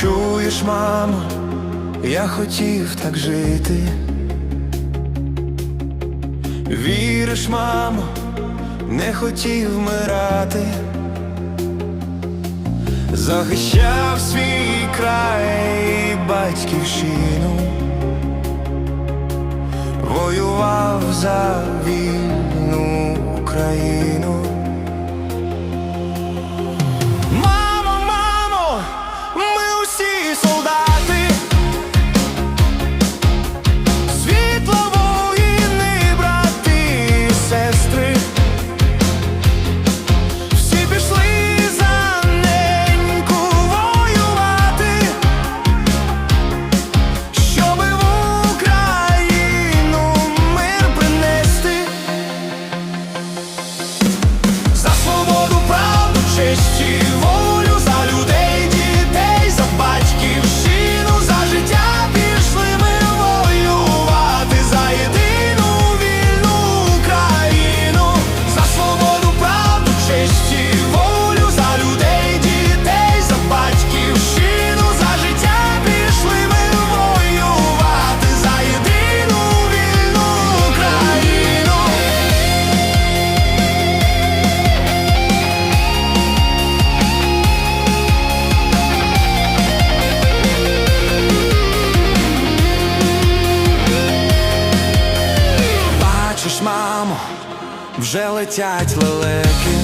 чуєш, мамо, я хотів так жити. Віриш, мамо, не хотів вмирати, захищав свій край батьківщину, воював за вільну Україну. дому вже летять лелеки,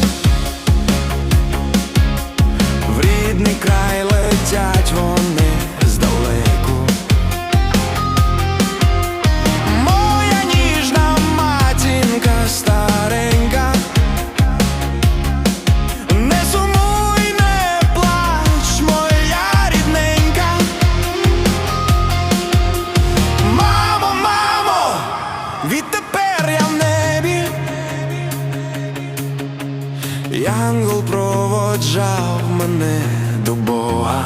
в рідний край летять вони здалеку. Моя ніжна матінка старенька, не сумуй, не плач, моя рідненька. Мамо, мамо, відтепер. Янгол проводжав мене до Бога.